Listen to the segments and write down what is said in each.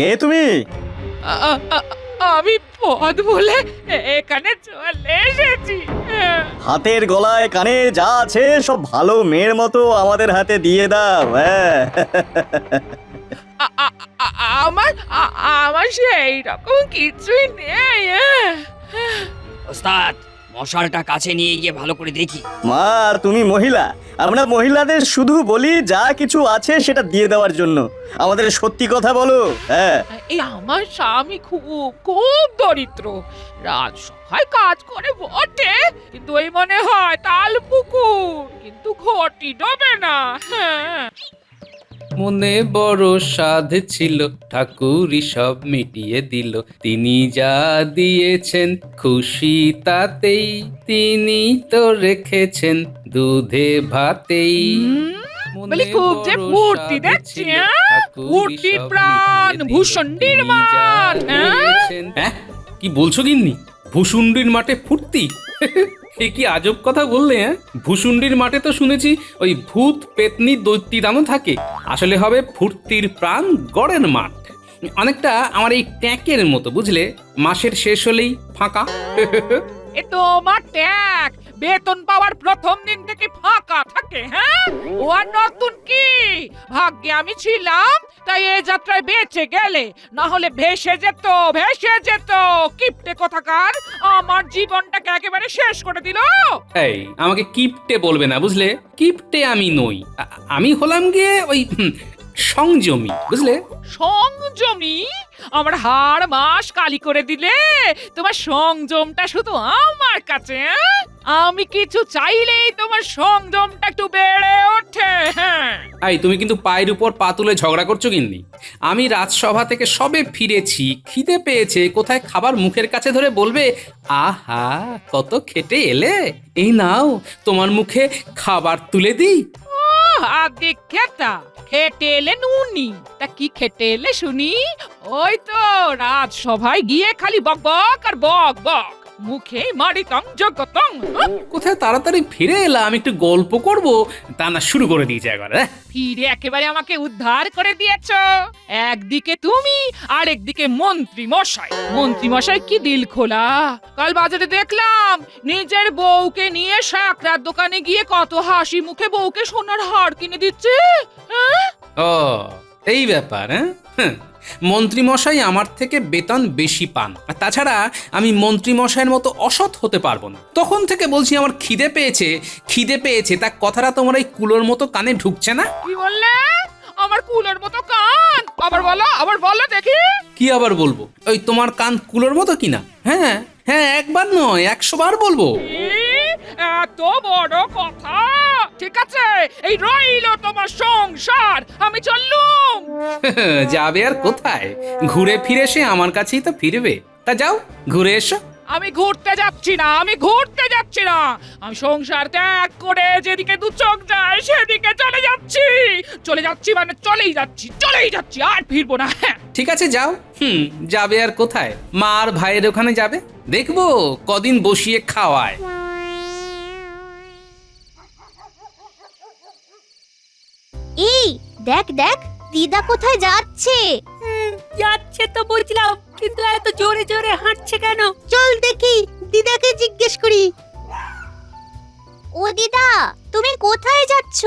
কে তুমি আমি পদ বলে এখানে চলে এসেছি। হাতের গলায় কানে যা আছে সব ভালো মেয়ের মতো আমাদের হাতে দিয়ে দাও হ্যাঁ আমার আমার সেই রকম কিছুই নেই হ্যাঁ। ওস্তাদ মশালটা কাছে নিয়ে গিয়ে ভালো করে দেখি। মা আর তুমি মহিলা আমরা মহিলাদের শুধু বলি যা কিছু আছে সেটা দিয়ে দেওয়ার জন্য। আমাদের সত্যি কথা বলো হ্যাঁ। এই আমার স্বামী খুব খুব দরিদ্র। রাজ রাজসভায় কাজ করে বটে কিন্তু ওই মনে হয় তাল পুকুর কিন্তু ঘটি ডবে না হ্যাঁ। মনে বড় সাধ ছিল ঠাকুরই সব মিটিয়ে দিল। তিনি যা দিয়েছেন খুশি তাতেই তিনি তো রেখেছেন দুধে ভাতেই। মনে বলি খুব যে সাধ দেখছি, ছিল, হ্যাঁ? প্রাণ, যা মান, হ্যাঁ? হ্যাঁ? কি বলছো গিন্নি? ভূষুণ্ডির মাঠে ফুর্তি? কি আজব কথা বললে হ্যাঁ? ভূসুন্ডির মাঠে তো শুনেছি ওই ভূত, পেতনি দৈত্যি দানও থাকে। আসলে হবে ফুর্তির প্রাণ গড়ের মাঠ। অনেকটা আমার এই ট্যাঁকের মতো, বুঝলে? মাসের শেষ হলেই ফাঁকা। এ তো আমার ট্যাগ বেতন পাওয়ার প্রথম দিন থেকে ফাঁকা থাকে হ্যাঁ? ও আর নতুন কি? ভাগ্যে আমি ছিলাম, তাই এ যাত্রায় বেঁচে গেলে, না হলে ভেসে যেত ভেসে যেত। কিপটে কথাকার, আমার জীবনটাকে একেবারে শেষ করে দিল। এই, আমাকে কিপটে বলবে না, বুঝলে? কিপটে আমি নই। আমি হলাম গিয়ে ওই সংযমী বুঝলে? সংযমী? আমার হাড় মাস কালি করে দিলে তোমার সংযমটা শুধু আমার কাছে হ্যাঁ? আমি কিছু চাইলেই তোমার সংযমটা একটু বেড়ে ওঠে হ্যাঁ? আই তুমি কিন্তু পায়ের উপর পা তুলে ঝগড়া করছ কিন্নি আমি রাজসভা থেকে সবে ফিরেছি খিদে পেয়েছে কোথায় খাবার মুখের কাছে ধরে বলবে আহা কত খেটে এলে। এই নাও তোমার মুখে খাবার তুলে দিই। আদি খেতা খেটে এলে নুনি। তা কি খেটেলে শুনি? ওই তো রাজসভায় গিয়ে খালি বক বক আর বক বক। মুখে মারিতং জগতং হ্যাঁ? কোথায় তাড়াতাড়ি ফিরে এলাম একটু গল্প করব। তা না শুরু করে দিয়েছে একবার হ্যাঁ? ফিরে একেবারে আমাকে উদ্ধার করে দিয়েছ। একদিকে তুমি আর একদিকে মন্ত্রী মশাই। মন্ত্রী মশাই কি দিল খোলা? কাল বাজারে দেখলাম নিজের বউকে নিয়ে শাকরার দোকানে গিয়ে কত হাসি মুখে বউকে সোনার হার কিনে দিচ্ছে হ্যাঁ? ও এই ব্যাপার হ্যাঁ? হুঁ, মন্ত্রী মশাই আমার থেকে বেতন বেশি পান। আর তাছাড়া আমি মন্ত্রীমশাইয়ের মতো অসৎ হতে পারব না। তখন থেকে বলছি আমার খিদে পেয়েছে খিদে পেয়েছে তা কথাটা তোমার এই কুলোর মতো কানে ঢুকছে না? কি বললে? আমার কুলের মতো কান। আবার বলো আবার বলো দেখি। কি আবার বলব? ওই তোমার কান কুলোর মতো কিনা? হ্যাঁ হ্যাঁ একবার নয় একশো বার বলব। এত বড় কথা। ঠিক আছে এই রইল তোমার সংসার আমি চললুম। যাবে আর কোথায়? ঘুরে ফিরে সে আমার কাছেই তো ফিরবে। তা যাও ঘুরে এসো। আমি ঘুরতে যাচ্ছি না আমি ঘুরতে যাচ্ছি না। আমি সংসার ত্যাগ করে যেদিকে দু চোখ যায় সেদিকে চলে যাচ্ছি। চলে যাচ্ছি মানে চলেই যাচ্ছি চলেই যাচ্ছি আর ফিরবো না। হ্যাঁ। ঠিক আছে যাও। হুম যাবে আর কোথায়? মা আর ভাইয়ের ওখানে যাবে? দেখব কদিন বসিয়ে খাওয়ায়। এই দেখ দেখ দিদা কোথায় যাচ্ছে? যাচ্ছে তো বুঝলাম কিন্তু এত জোরে জোরে হাঁটছে কেন? চল দেখি দিদাকে জিজ্ঞেস করি। ও দিদা তুমি কোথায় যাচ্ছ?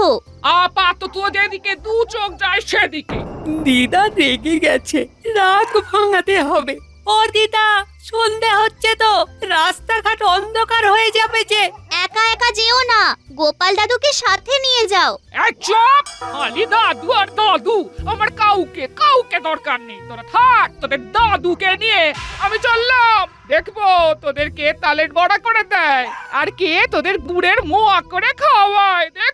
আপাতত যেদিকে দু চোখ যায় সেদিকে। দিদা রেগে গেছে রাগ ভাঙাতে হবে। ও দিদা সন্ধে হচ্ছে তো রাস্তাঘাট অন্ধকার হয়ে যাবে যে। একা একা যেও না। গোপাল দাদুকে সাথে নিয়ে যাও। চুপ! খালি দাদু আর দাদু। আমার কাউকে কাউকে দরকার নেই। তোরা থাক, তোদের দাদুকে নিয়ে আমি চললাম। দেখব তোদের কে তালের বড়া করে দেয়। আর কে তোদের গুড়ের মোয়া করে খাওয়ায় দেখব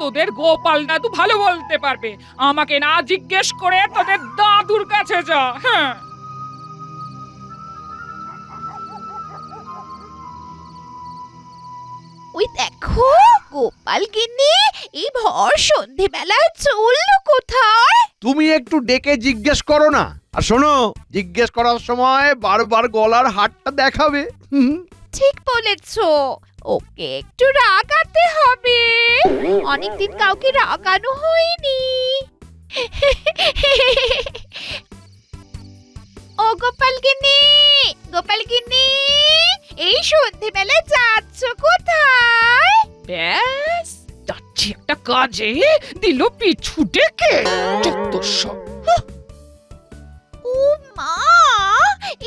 তোদের গোপাল দাদু ভালো বলতে পারবে। আমাকে না জিজ্ঞেস করে তোদের দাদুর কাছে যা হ্যাঁ। ওই দেখো গোপাল গিন্নি এই ভর সন্ধেবেলায় চলল কোথায়? তুমি একটু ডেকে জিজ্ঞেস করো না। আর শোনো জিজ্ঞেস করার সময় বারবার গলার হাটটা দেখাবে। হুম ঠিক বলেছ। ওকে একটু রাগাতে হবে। অনেকদিন কাউকে রাগানো হয়নি। ও গোপালগিন্নি গোপালগিন্নি এই সন্ধেবেলা যাচ্ছ কোথায়? ব্যাস যাচ্ছি একটা কাজে দিল পিছু ডেকে সব। ও মা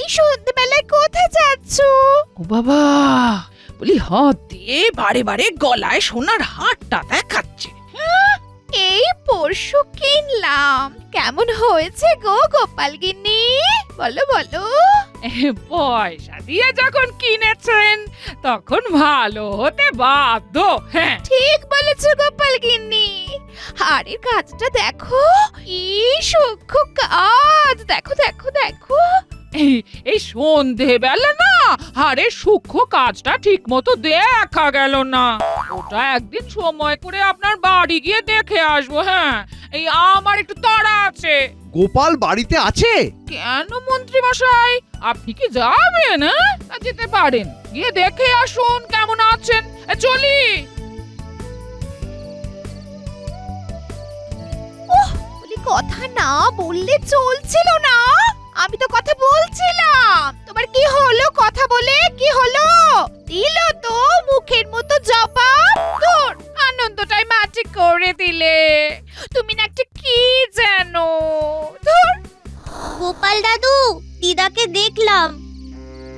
এই সন্ধেবেলায় কোথায় যাচ্ছ? ও বাবা বলি হাত বারে বারে গলায় সোনার হারটা দেখাচ্ছে। এই পরশু কিনলাম। কেমন হয়েছে গো গোপালগিন্নি? বলো বলো। পয়সা দিয়ে যখন কিনেছেন তখন ভালো হতে বাধ্য হ্যাঁ। ঠিক বলেছ গোপালগিন্নি। হাড়ের কাজটা দেখো। কি সূক্ষ্ম কাজ। দেখো দেখো দেখো। এই এই সন্ধেবেলা না? আরে সূক্ষ্ম কাজটা ঠিক মতো দেখা গেল না। ওটা একদিন সময় করে আপনার বাড়ি গিয়ে দেখে আসব হ্যাঁ। এই আমার একটু তাড়া আছে। গোপাল বাড়িতে আছে? কেন মন্ত্রী মশাই? আপনি কি যাবেন হ্যাঁ? তা যেতে পারেন। গিয়ে দেখে আসুন কেমন আছেন। এ, চলি। বলি কথা না বললে চলছিল না। আমি তো কথা বলছিলাম। তোমার কি হলো কথা বলে? কি হলো? দিল তো মুখের মতো জবাব। তোর আনন্দটাই মাটি করে দিলে। তুমি না একটা কি জানো? ধুর। গোপাল দাদু দিদাকে দেখলাম।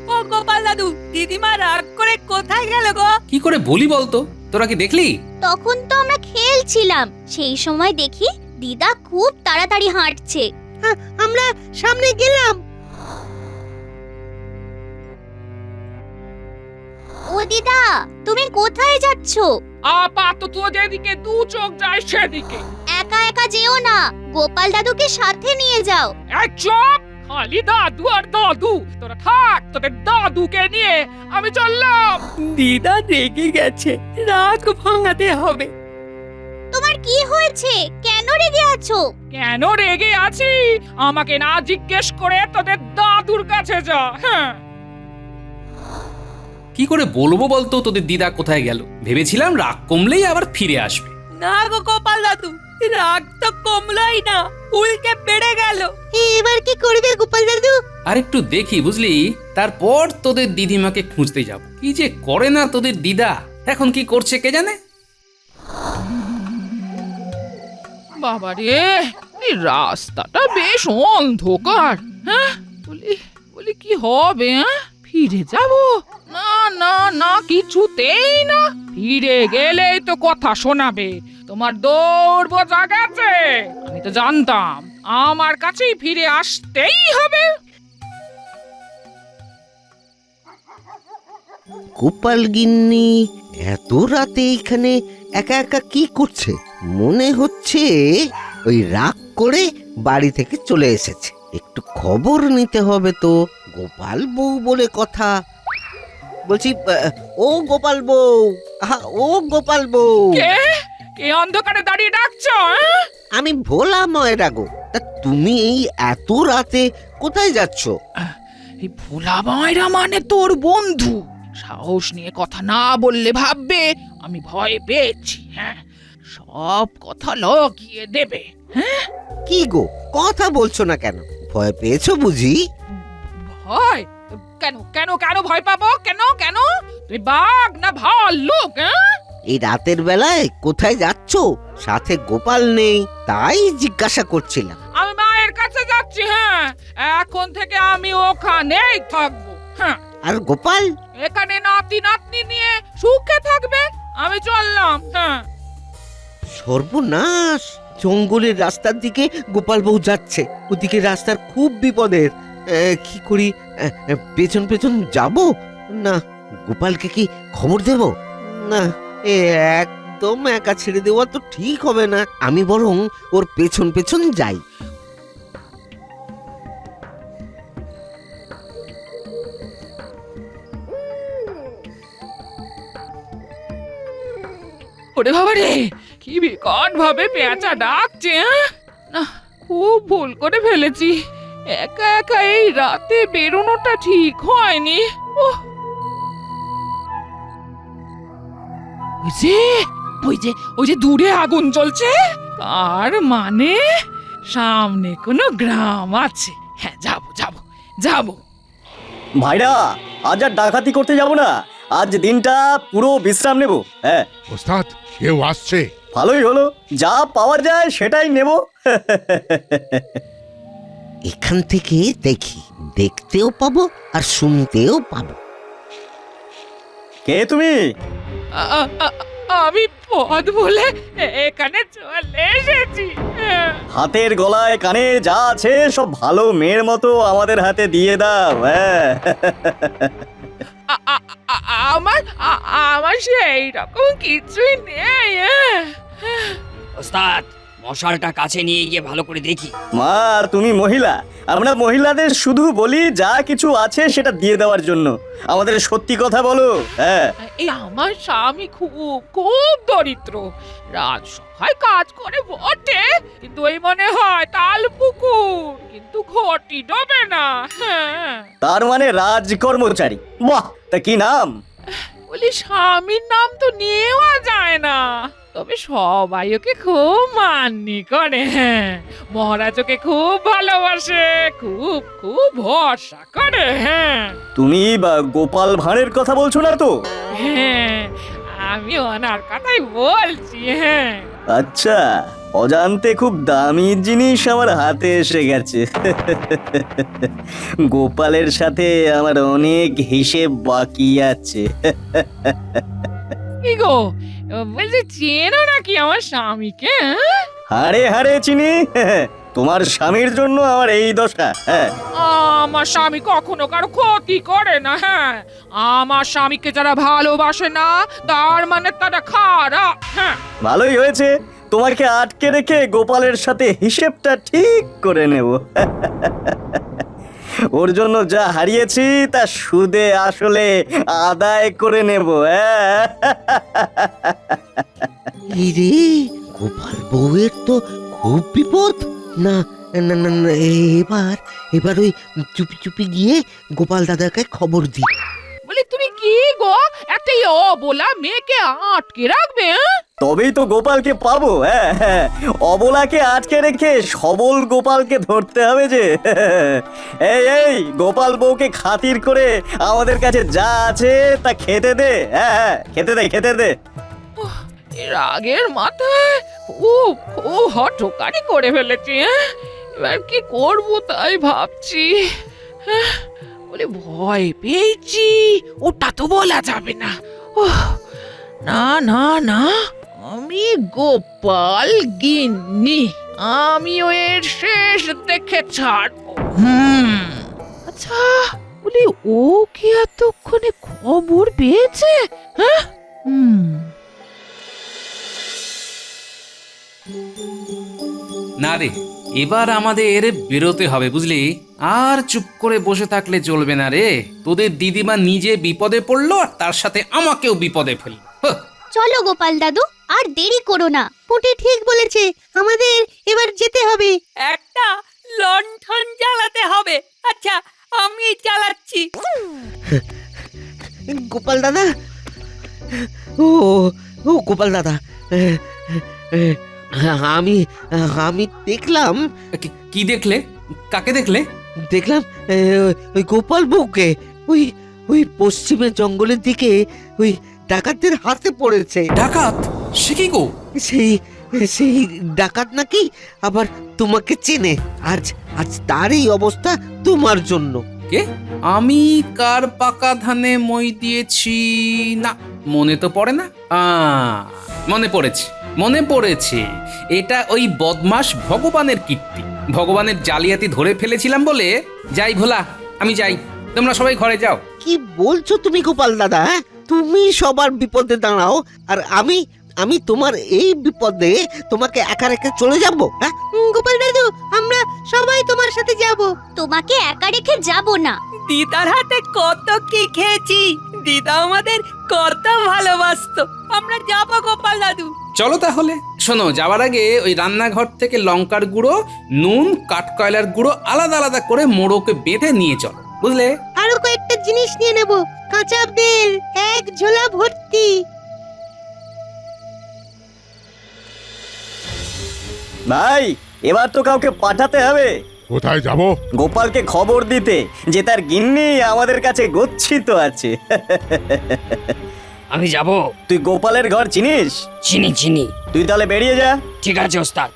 ও গোপাল দাদু দিদিমা রাগ করে কোথায় গেল গো? কি করে বলি বলতো? তোরা কি দেখলি? তখন তো আমরা খেলছিলাম। সেই সময় দেখি দিদা খুব তাড়াতাড়ি হাঁটছে। আমরা সামনে গেলাম। ও দিদা তুমি কোথায় যাচ্ছ? আপাতত যেদিকে দু চোখ যায় সেদিকে। একা একা যেও না গোপাল দাদুকে সাথে নিয়ে যাও। এই চুপ! খালি দাদু আর দাদু। তোরা থাক তোদের দাদুকে নিয়ে আমি চললাম। দিদা রেগে গেছে রাগ ভাঙাতে হবে। তোমার কি হয়েছে? কেন রেগে আছো? কেন রেগে আছি? আমাকে না জিজ্ঞেস করে তোদের দাদুর কাছে যা হ্যাঁ। কি করে বলব বলতো তোদের দিদা কোথায় গেল? ভেবেছিলাম রাগ কমলেই আবার ফিরে আসবে। না গো গোপাল দাদু রাগ তো কমলোই না উল্টে বেড়ে গেল। এবার কি করবে গোপাল দাদু? আর একটু দেখি বুঝলি? তারপর তোদের দিদিমাকে খুঁজতে যাব। কি যে করে না তোদের দিদা? এখন কি করছে কে জানে? বাবা রে, এই রাস্তাটা বেশ অন্ধকার হ্যাঁ? বলি বলি কি হবে হ্যাঁ? ফিরে যাব? না না না, কিছুতেই না। ফিরে গেলেই তো কথা শোনাবে। তোমার দৌড় বোঝা গেছে। আমি তো জানতাম, আমার কাছেই ফিরে আসতেই হবে। গোপাল গিন্নি, এত রাতে এখানে একা একা কি করছে? মনে হচ্ছে ওই রাগ করে বাড়ি থেকে চলে এসেছে। একটু খবর নিতে হবে তো গোপাল বউ বলে কথা। বলছি ও গোপাল বউ আহা, ও গোপাল বউ। কে? কে অন্ধকারে দাঁড়িয়ে ডাকছো হ্যাঁ? আমি ভোলা ময়রা গো। তা তুমি এই এত রাতে কোথায় যাচ্ছ? এই ভোলা ময়রা মানে তোর বন্ধু। সাহস নিয়ে কথা না বললে ভাববে আমি ভয় পেয়েছি হ্যাঁ? সব কথা লগিয়ে দেবে। কি গো? কথা বলছো না কেন? ভয় পেয়েছ বুঝি? ভয়? কেন কেন কেন ভয় পাবো? কেন কেন? তুই বাঘ না ভাল্লুক হ্যাঁ? এই রাতের বেলায় কোথায় যাচ্ছ? সাথে গোপাল নেই তাই জিজ্ঞাসা করছিলাম। আমি মায়ের কাছে যাচ্ছি হ্যাঁ। এখন থেকে আমি ওখানেই থাকব হ্যাঁ। আর গোপাল? এখানে নাতি নাতনি নিয়ে সুখে থাকবে? আমি চললাম হ্যাঁ। সর্বনাশ! জঙ্গলের রাস্তার দিকে গোপাল বউ যাচ্ছে। ওদিকে রাস্তার খুব বিপদের। কি করি? পেছন পেছন যাব? না, গোপালকে কি খবর দেব? না একদম একা ছেড়ে দেওয়া তো ঠিক হবে না। আমি বরং ওর পেছন পেছন যাই। ওরে বাবা রে কি বিকট ভাবে পেঁচা ডাকছে হ্যাঁ? না খুব ভুল করে ফেলেছি। একা একা এই রাতে বেরোনোটা ঠিক হয়নি। ওহ। ওই যে ওই যে ওই যে দূরে আগুন জ্বলছে। আর মানে সামনে কোনো গ্রাম আছে। হ্যাঁ যাব যাব যাব। ভাইরা আজ আর ডাকাতি করতে যাব না। আজ দিনটা পুরো বিশ্রাম নেব। হ্যাঁ। ওস্তাদ কেউ আসছে। ভালোই হলো। যা পাওয়া যায় সেটাই নেব। এখান থেকে দেখি দেখতেও পাবো আর শুনতেও পাবো। কে তুমি? আ- আ- আ- আমি পদ বলে এখানে চলে এসেছি। হাতের গলায় কানে যা আছে সব ভালো মেয়ের মতো আমাদের হাতে দিয়ে দাও হ্যাঁ। আ- আ- আ- আমার আ- আমার সেই রকম কিছুই নেই হ্যাঁ। ওস্তাদ মশালটা কাছে নিয়ে গিয়ে ভালো করে দেখি। মা তুমি মহিলা আমরা মহিলাদের শুধু বলি যা কিছু আছে সেটা দিয়ে দেওয়ার জন্য। আমাদের সত্যি কথা বলো হ্যাঁ। এই আমার স্বামী খুব খুব দরিদ্র। রাজসভায় কাজ করে বটে কিন্তু ওই মনে হয় তাল পুকুর কিন্তু ঘটি ডবে না হ্যাঁ। তার মানে রাজ কর্মচারী বাহ তা কি নাম? বলি স্বামীর নাম তো নেওয়া যায় না। তবে সবাই ওকে খুব মান্যি করে। হ্যাঁ মহারাজ ওকে খুব ভালোবাসে খুব খুব ভরসা করে হ্যাঁ। তুমি বা গোপাল ভাঁড়ের কথা বলছো না তো? হ্যাঁ আমি ওনার কথাই বলছি হ্যাঁ। আচ্ছা অজান্তে খুব দামি জিনিস আমার হাতে এসে গেছে। গোপালের সাথে আমার অনেক হিসেব বাকি আছে। কি গো বলছি চেনো নাকি আমার স্বামীকে হ্যাঁ? হাড়ে হাড়ে চিনি তোমার স্বামীর জন্য আমার এই দশা হ্যাঁ। আমার স্বামী কখনো কারও ক্ষতি করে না হ্যাঁ। আমার স্বামীকে যারা ভালোবাসে না তার মানে তারা খারাপ হ্যাঁ। ভালোই হয়েছে তোমাকে আটকে রেখে গোপালের সাথে হিসেবটা ঠিক করে নেব। ওর জন্য যা হারিয়েছি তা সুদে আসলে আদায় করে নেব হ্যাঁ? রে, গোপাল বউয়ের তো খুব বিপদ। না না না এবার এবার ওই চুপি চুপি গিয়ে গোপাল দাদাকে খবর দি বলি তুমি কি গো একটা অবলা মেয়েকে আটকে রাখবে হ্যাঁ? তবেই তো গোপালকে পাবো হ্যাঁ হ্যাঁ। অবলাকে আটকে রেখে সবল গোপালকে ধরতে হবে যে এই এই গোপাল বউকে খাতির করে আমাদের কাছে যা আছে তা খেতে দে হ্যাঁ হ্যাঁ খেতে দে খেতে দে রাগের মাথায় খুব হঠকারি করে ফেলেছি হ্যাঁ? এবার কি করব তাই ভাবছি হ্যাঁ? বলে ভয় পেয়েছি। ওটা তো বলা যাবে না। ওহ, না না না। আমি গোপাল গিন্নি। আমিও এর শেষ দেখে ছাড়বো। হুম। আচ্ছা বলি ও কি এতক্ষণে খবর পেয়েছে? হ্যাঁ? হুম। না রে এবার আমাদের বেরোতে হবে বুঝলি? আর চুপ করে বসে থাকলে চলবে না রে। তোদের দিদিমা নিজে বিপদে পড়ল আর তার সাথে আমাকেও বিপদে ফেলল। চলো গোপাল দাদু আর দেরি করো না। পুটি ঠিক বলেছে আমাদের এবার যেতে হবে। একটা লণ্ঠন জ্বালাতে হবে। আচ্ছা আমি চালাচ্ছি গোপাল দাদা? ও ও গোপাল দাদা। আমি আমি দেখলাম কি- কি দেখলে? কাকে দেখলে? দেখলাম এ, ওই গোপাল বউকে। ওই ওই পশ্চিমের জঙ্গলের দিকে ওই ডাকাতদের হাতে পড়েছে। ডাকাত? সে কি গো? সেই সেই ডাকাত নাকি আবার তোমাকে চেনে। আজ আজ তারই অবস্থা তোমার জন্য। কে? আমি কার পাকা ধানে মই দিয়েছি? না মনে তো পড়ে না। আ, মনে পড়েছে। মনে পড়েছে এটা ওই বদমাস ভগবানের কীর্তি। ভগবানের জালিয়াতি ধরে ফেলেছিলাম বলে যাই ভোলা আমি যাই। তোমরা সবাই ঘরে যাও। কি বলছো তুমি গোপাল দাদা হ্যাঁ? তুমি সবার বিপদে দাঁড়াও আর আমি আমি তোমার এই বিপদে তোমাকে একা রেখে চলে যাব হ্যাঁ? গোপাল দাদু আমরা সবাই তোমার সাথে যাব। তোমাকে একা রেখে যাব না। দিদার হাতে কত কি খেয়েছি। দিদা আমাদের কত ভালোবাসতো। আমরা যাব গোপাল দাদু। চলো তাহলে। শোনো যাওয়ার আগে ওই রান্নাঘর থেকে লঙ্কার গুঁড়ো নুন কাঠকয়লার গুঁড়ো আলাদা আলাদা করে মোড়োকে বেঁধে নিয়ে চলো বুঝলে? আরও কয়েকটা জিনিস নিয়ে নেব কাঁচা বেল এক ঝোলা ভর্তি। ভাই এবার তো কাউকে পাঠাতে হবে। কোথায় যাব? গোপালকে খবর দিতে যে তার গিন্নি আমাদের কাছে গচ্ছিত আছে। আমি যাব। তুই গোপালের ঘর চিনিস? চিনি চিনি। তুই তাহলে বেরিয়ে যা। ঠিক আছে ওস্তাদ।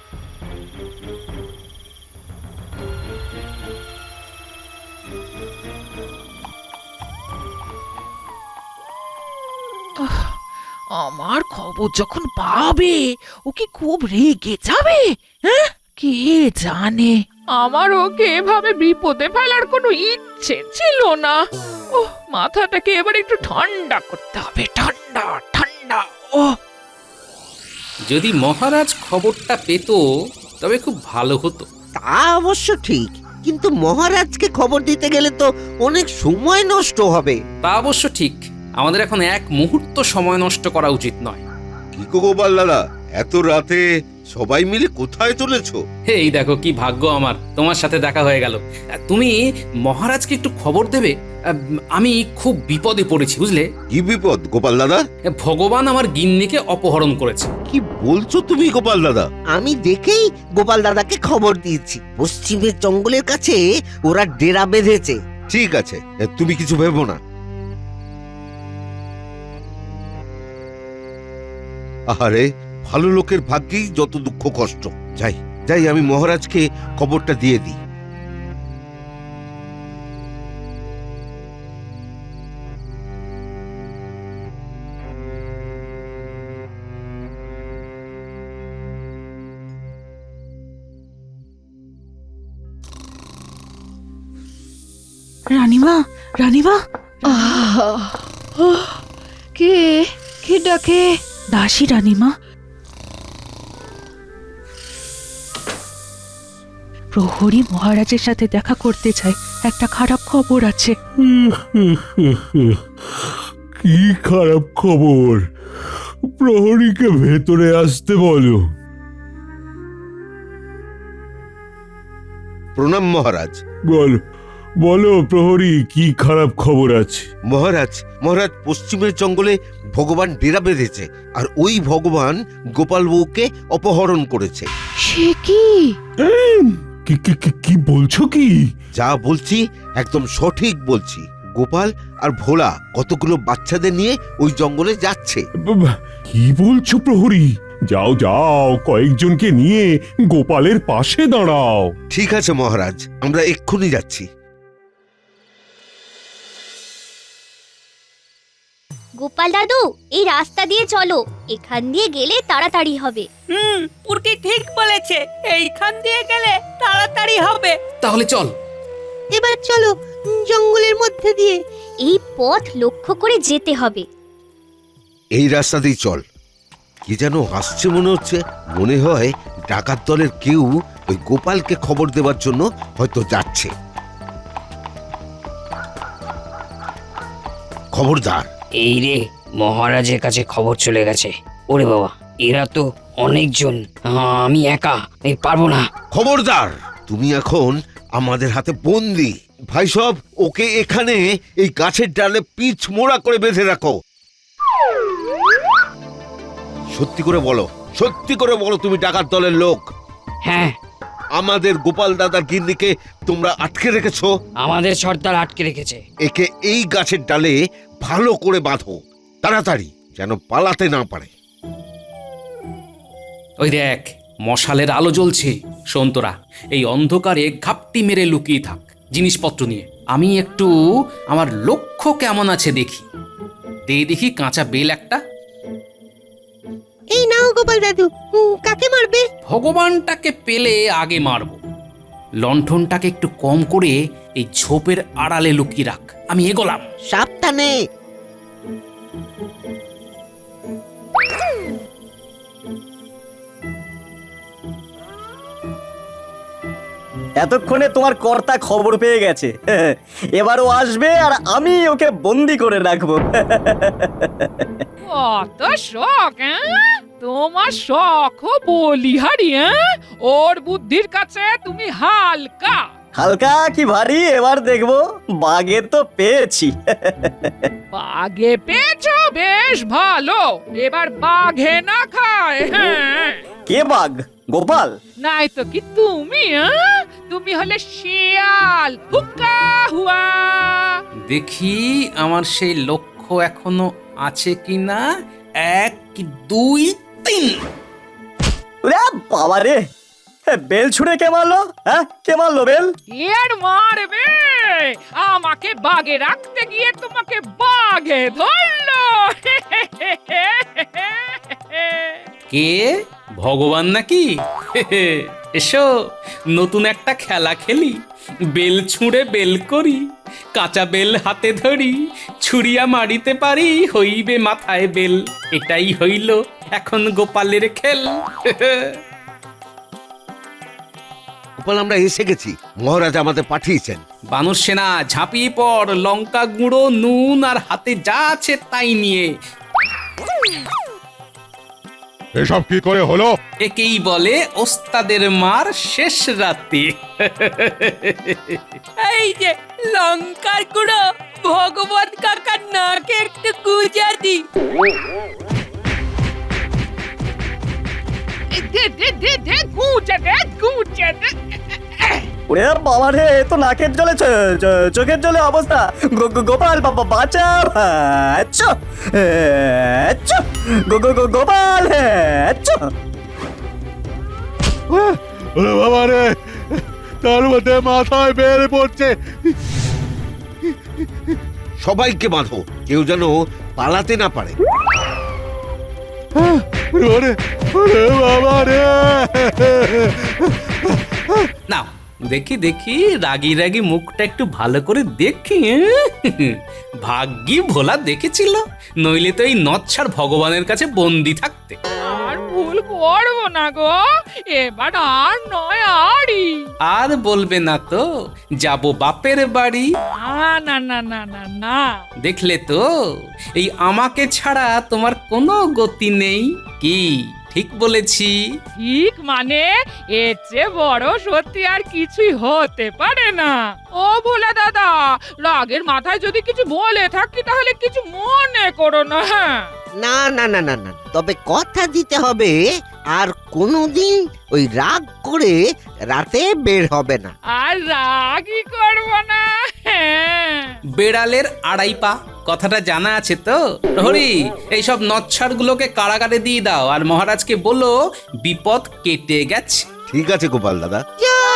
আমার খবর যখন পাবে ও কি খুব রেগে যাবে? হ্যাঁ? কে জানে? আমার ওকে এভাবে বিপদে ফেলার কোনো ইচ্ছে ছিল না। ও মাথাটাকে এবার একটু ঠান্ডা করতে হবে। ঠান্ডা ঠান্ডা ও। যদি মহারাজ খবরটা পেত তবে খুব ভালো হতো। তা অবশ্য ঠিক কিন্তু মহারাজকে খবর দিতে গেলে তো অনেক সময় নষ্ট হবে। তা অবশ্য ঠিক আমাদের এখন এক মুহূর্ত সময় নষ্ট করা উচিত নয়। কি গো গোপাল দাদা এত রাতে সবাই মিলে কোথায় চলেছো? এই দেখো কি ভাগ্য আমার তোমার সাথে দেখা হয়ে গেল। তুমি মহারাজকে একটু খবর দেবে? আমি খুব বিপদে পড়েছি বুঝলে? কি বিপদ গোপাল দাদা? ভগবান আমার গিন্নিকে অপহরণ করেছে। কি বলছো তুমি গোপাল দাদা? আমি দেখেই গোপাল দাদাকে খবর দিয়েছি। পশ্চিমের জঙ্গলের কাছে ওরা ডেরা বেঁধেছে। ঠিক আছে তুমি কিছু ভেবো না। আহারে ভালো লোকের ভাগ্যেই যত দুঃখ কষ্ট। যাই যাই আমি মহারাজকে খবরটা দিয়ে দিই। রানীমা রানীমা। কে? কে ডাকে? দাসী রানীমা প্রহরী মহারাজের সাথে দেখা করতে চাই একটা খারাপ খবর আছে। কি খারাপ খবর? প্রহরীকে ভেতরে আসতে বলো। প্রণাম মহারাজ। বলো বলো প্রহরী কি খারাপ খবর আছে? মহারাজ মহারাজ পশ্চিমের জঙ্গলে ভগবান ডেরা বেঁধেছে আর ওই ভগবান গোপাল বউকে অপহরণ করেছে। সে কি? কি কি কি- কি বলছো কি? যা বলছি একদম সঠিক বলছি। গোপাল আর ভোলা কতগুলো বাচ্চাদের নিয়ে ওই জঙ্গলে যাচ্ছে? কি বলছো প্রহরী? যাও যাও কয়েকজনকে নিয়ে গোপালের পাশে দাঁড়াও। ঠিক আছে মহারাজ আমরা এক্ষুনি যাচ্ছি। গোপাল দাদু এই রাস্তা দিয়ে চলো। এখান দিয়ে গেলে তাড়াতাড়ি হবে। হুম পুরকি ঠিক বলেছে। এইখান দিয়ে গেলে তাড়াতাড়ি হবে। তাহলে চল। এবার চলো জঙ্গলের মধ্যে দিয়ে। এই পথ লক্ষ্য করে যেতে হবে। এই রাস্তাতেই চল। কি যেন আসছে মনে হচ্ছে। মনে হয় ডাকাত দলের কেউ ওই গোপালকে খবর দেওয়ার জন্য হয়তো যাচ্ছে। খবরদার। এই রে মহারাজের কাছে খবর চলে গেছে। ওরে বাবা এরা তো অনেকজন। আমি একা এই পারব না। খবরদার তুমি এখন আমাদের হাতে বন্দি। ভাই সব ওকে এখানে এই গাছের ডালে পিচ মোড়া করে বেঁধে রাখো। সত্যি করে বলো সত্যি করে বলো তুমি ডাকাত দলের লোক। হ্যাঁ আমাদের গোপাল দাদার গিন্নিকে তোমরা আটকে রেখেছো? আমাদের সর্দার আটকে রেখেছে। একে এই গাছের ডালে ভালো করে বাঁধো তাড়াতাড়ি যেন পালাতে না পারে। ওই দেখ মশালের আলো জ্বলছে সন্তরা এই অন্ধকারে ঘাপটি মেরে লুকিয়ে থাক জিনিসপত্র নিয়ে। আমি একটু আমার লক্ষ্য কেমন আছে দেখি। দে দেখি কাঁচা বেল একটা। এই নাও গোপাল দাদু কাকে মারবে? ভগবানটাকে পেলে আগে মারব। লণ্ঠনটাকে একটু কম করে এই ঝোপের আড়ালে লুকিয়ে রাখ। আমি এগোলাম। সাবধানে। এতক্ষণে তোমার কর্তা খবর পেয়ে গেছে। এবারও আসবে আর আমি ওকে বন্দি করে রাখব। অত শখ হ্যাঁ? তোমার শখ বলিহারি হ্যাঁ? ওর বুদ্ধির কাছে তুমি হালকা। হালকা কি ভারী এবার দেখব। বাগে তো পেয়েছি। বাঘে পেয়েছ? বেশ ভালো। এবার বাঘে না খায় হ্যাঁ? কে বাঘ? গোপাল? নাই তো কি তুমি হ্যাঁ তুমি হলে শিয়াল। হুক্কা হুয়া। দেখি আমার সেই লক্ষ্য এখনও আছে কিনা। এক দুই তিন। ওরে বাবা রে! এ, বেল ছুঁড়ে কে মারলো? হ্যাঁ? কে মারলো বেল? এর মারবে! আমাকে বাগে রাখতে গিয়ে তোমাকে বাগে ধরলো। কে? ভগবান নাকি? এসো নতুন একটা খেলা খেলি। বেল ছুঁড়ে বেল করি কাঁচা বেল হাতে ধরি ছুরিয়া মারিতে পারি হইবে মাথায় বেল। এটাই হইল এখন গোপালের খেল। গোপাল আমরা এসে গেছি। মহারাজ আমাদের পাঠিয়েছেন। বানর সেনা ঝাঁপিয়ে পড় লঙ্কা গুঁড়ো নুন আর হাতে যা আছে তাই নিয়ে। এসব কি করে হলো? একেই বলে ওস্তাদের মার শেষ রাতে। এই যে লঙ্কার গুঁড়ো ভগবত কাকার নাকে একটু গুজা দি। দে ওরে বাবা রে এ তো নাকের জলে চ- চ- চোখের জলে অবস্থা। গো- গো- গোপাল বাবা বাঁচা আচ্ছা আচ্ছা গো- গো- গো- গোপাল আচ্ছা ওরে বাবা রে তার মধ্যে মাথায় বেড়ে পড়ছে। সবাইকে বাঁধো কেউ যেন পালাতে না পারে। ওরে ওরে বাবা রে। নাও দেখি দেখি রাগি রাগি মুখটা একটু ভালো করে দেখি ভাগ্যি ভোলা দেখেছিল নইলে তো এই নচ্ছার ভগবানের কাছে বন্দি থাকতে। আর ভুল করব না গো এবার আর নয় আরই আর বলবে না তো যাব বাপের বাড়ি। না না না না না না। দেখলে তো এই আমাকে ছাড়া তোমার কোনো গতি নেই। কি? ঠিক বলেছি। ঠিক মানে? এর চেয়ে বড় সত্যি আর কিছুই হতে পারে না। ও ভোলা দাদা, রাগের মাথায় যদি কিছু বলে থাকি, তাহলে কিছু মনে করো না হ্যাঁ? না না না না না তবে কথা দিতে হবে আর কোনোদিন ওই রাগ করে রাতে বের হবে না। আর রাগই করব না। বেড়ালের আড়াই পা কথাটা জানা আছে তো? হরি এইসব নচ্ছার গুলোকে কারাগারে দিয়ে দাও আর মহারাজকে বলো বিপদ কেটে গেছে। ঠিক আছে গোপাল দাদা। যা